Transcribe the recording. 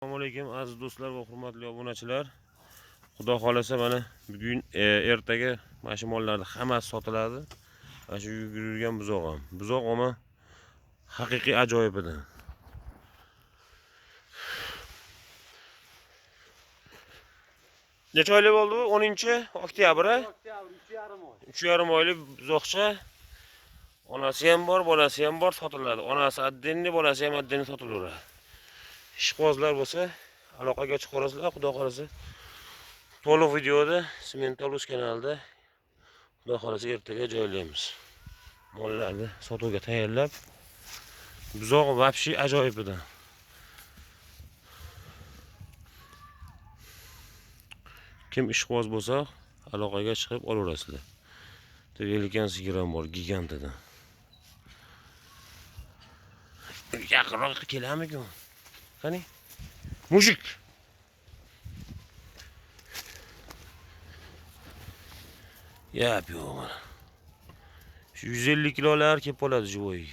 assalomu alaykum aziz do'stlar va hurmatli obunachilar. Xudo xohlasa mana bugun e, ertaga mana shu mollarni hammasi sotiladi. Mana shu yugurgan buzoq ham. Buzoq ama haqiqiy ajoyib edi. Necha oylik bo'ldi bu? O'ninchi oktyabr a? uch yarim oylik buzoqcha. Onasi ham bor bolasi ham bor sotiladi. Onasi отдельный bolasi ham отдельный sotilaveradi ishqibozlar bo'lsa aloqaga chiqib qolasizlar xudo xohlasa. To'liq videoda sementalus kanalida xudo xohlasa ertaga joylaymiz. Mollarni sotuvga tayyorlab buzoq вообще ajoyib edi kim ishqiboz bo'lsa aloqaga chiqib olaverasizlar. Velikan sigir ham bor gigantidan edi yaqinroq Hani? Mujik. Ya yapıyor bana. Şu 150 kilo erkek poladı civoyu.